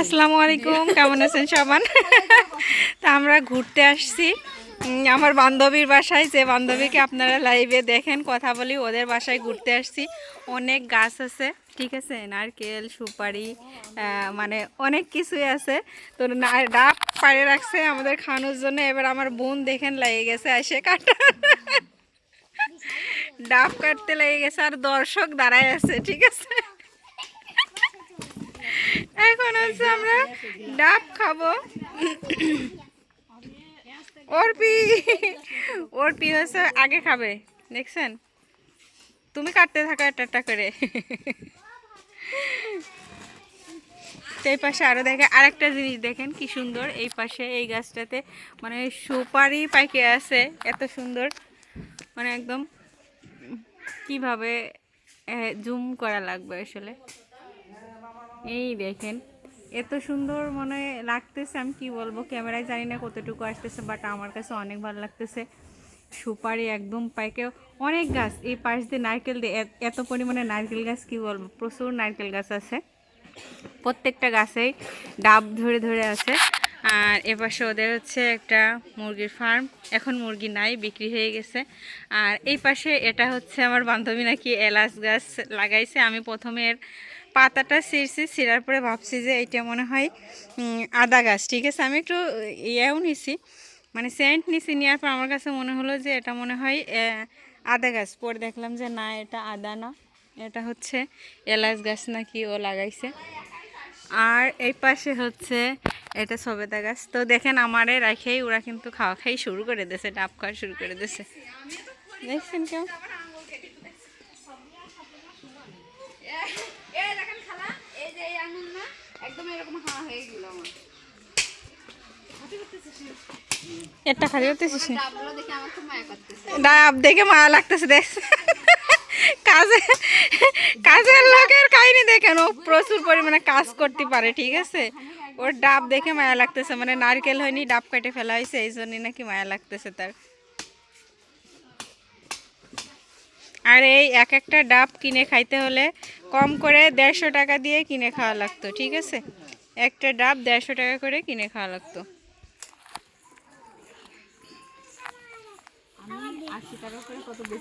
আসসালামু আলাইকুম, কেমন আছেন সবান? তা আমরা ঘুরতে আসছি। আমার বান্ধবীর বাসায়, যে বান্ধবীকে আপনারা লাইভে দেখেন, কথা বলি, ওদের বাসায় ঘুরতে আসছি। অনেক গাছ আছে, ঠিক আছে? নারকেল, সুপারি মানে অনেক কিছুই আছে। তো ডাব পাড়ে রাখছে আমাদের খাওয়ানোর জন্য। এবার আমার বোন দেখেন লেগে গেছে, আসে কাটা। ডাব কাটতে লেগে গেছে আর দর্শক দাঁড়ায় আছে, ঠিক আছে? এখন হচ্ছে আমরা ডাব খাব। অর্পি অর্পি হচ্ছে আগে খাবে, দেখছেন? তুমি কাটতে থাকো একটা একটা করে। এই পাশে আরও দেখে, আরেকটা জিনিস দেখেন কি সুন্দর, এই পাশে, এই গাছটাতে মানে সুপারি পাইকে আছে, এত সুন্দর। মানে একদম কীভাবে জুম করা লাগবে আসলে? এই দেখেন, এত সুন্দর মনে লাগতেছে, আমি কি বলব, ক্যামেরায় জানি না কতটুকু আসতেছে বাট আমার কাছে অনেক ভালো লাগতেছে। সুপারি একদম পাইকে অনেক গাছ, এই পাশ দিয়ে নারকেল দিয়ে এত- পরিমাণে নারকেল গাছ, কি বলব, প্রচুর নারকেল গাছ আছে। প্রত্যেকটা গাছেই ডাব ধরে ধরে আছে। আর এপাশে ওদের হচ্ছে একটা মুরগির ফার্ম। এখন মুরগি নাই, বিক্রি হয়ে গেছে। আর এই পাশে এটা হচ্ছে আমার বান্ধবী নাকি এলাচ গাছ লাগাইছে। আমি প্রথমে এর পাতাটা ছিঁড়ছি, ছিঁড়ার পরে ভাবছি যে এটা মনে হয় আদা গাছ। ঠিক আছে, আমি একটু ইয়েও নিছি মানে সেন্ট নিছি, নেওয়ার পর আমার কাছে মনে হলো যে এটা মনে হয় আদা গাছ। পরে দেখলাম যে না, এটা আদা না, এটা হচ্ছে এলাচ গাছ নাকি ও লাগাইছে। আর এই পাশে হচ্ছে এটা সবেদা গাছ। তো দেখেন আমারে রাখেই ওরা কিন্তু খাওয়া খাই শুরু করে দিয়েছে ডাব খাওয়া শুরু করে দিয়েছে। দেখছেন কেউ? হয়ে একটা খালি করতেছিস ডাব দেখে মায়া লাগতেছে দেখ। কাজে কাজের লোকের কাহিনি দেখেন ও প্রচুর পরিমাণে কাজ করতে পারে ঠিক আছে? ওর ডাব দেখে মায়া লাগতেছে মানে নারকেল হয়নি ডাব কেটে ফেলা হয়েছে এই জন্যই নাকি মায়া লাগতেছে তার। আর এই এক একটা ডাব কিনে খাইতে হলে কম করে দেড়শো টাকা দিয়ে কিনে খাওয়া লাগতো ঠিক আছে? একটা ডাব দেড়শো টাকা করে কিনে খাওয়া লাগতো। না পাইকারি তোমরা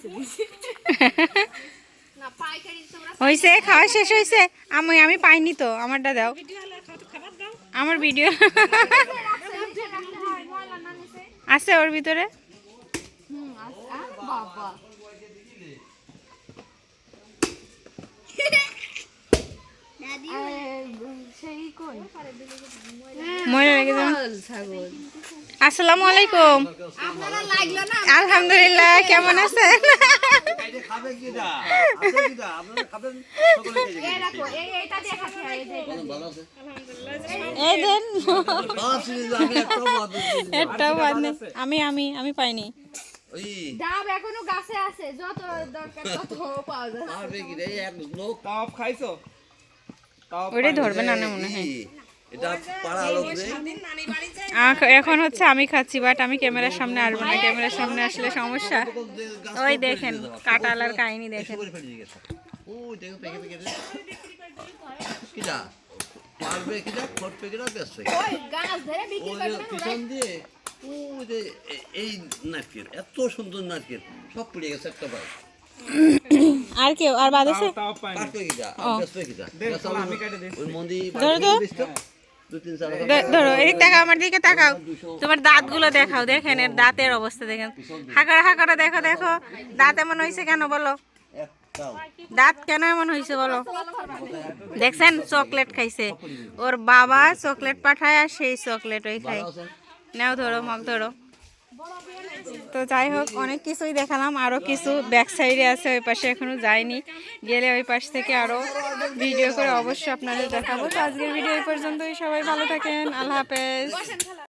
হয়েছে খাওয়া শেষ হয়েছে আমি আমি পাইনি তো আমারটা দাও। আমার ভিডিও। আছে ওর ভিতরে? আসসালামু আলাইকুম। আপনারা লাগল না? আলহামদুলিল্লাহ কেমন আছেন? আমি নেই। আমি আমি আমি পাইনি। ডাব এখনও গাছে আছে যত দরকার তত পাওয়া যায় খাবে কি রে? এক লোক খাইছো? ওটাই ধরবে না না মনে হয়। এটা পাড়া লোক এখন হচ্ছে আমি খাচ্ছি বাট আমি ক্যামেরার সামনে আসব না ক্যামেরার সামনে আসলে সমস্যা। ওই দেখেন কাটালার কাহিনী দেখেন। পারবে দিয়ে এই নারকেল এত সুন্দর নারকেল সব পড়ে গেছে একটা আর কেউ আর বাদ আছে? কাটবে। ওই মন্দির ধরো এদিক তাকাও আমার দিকে তাকাও তোমার দাঁতগুলো দেখাও দেখেন এর দাঁতের অবস্থা দেখেন। হাঁকড়া হাঁকড়া দেখো দেখো। দাঁত এমন হয়েছে কেন বলো? দাঁত কেন এমন হয়েছে বলো? দেখছেন চকলেট খাইছে। ওর বাবা চকলেট পাঠায় আর সেই চকলেট ওই খায় নাও ধরো মগ ধরো। তো যাই হোক, অনেক কিছুই দেখালাম আরও কিছু ব্যাক সাইডে আছে, ওই পাশে এখনও যায়নি গেলে ওই পাশ থেকে আরও ভিডিও করে অবশ্যই আপনাদের দেখাবো। তো আজকের ভিডিও এই পর্যন্তই, সবাই ভালো থাকেন, আল্লাহ হাফেজ।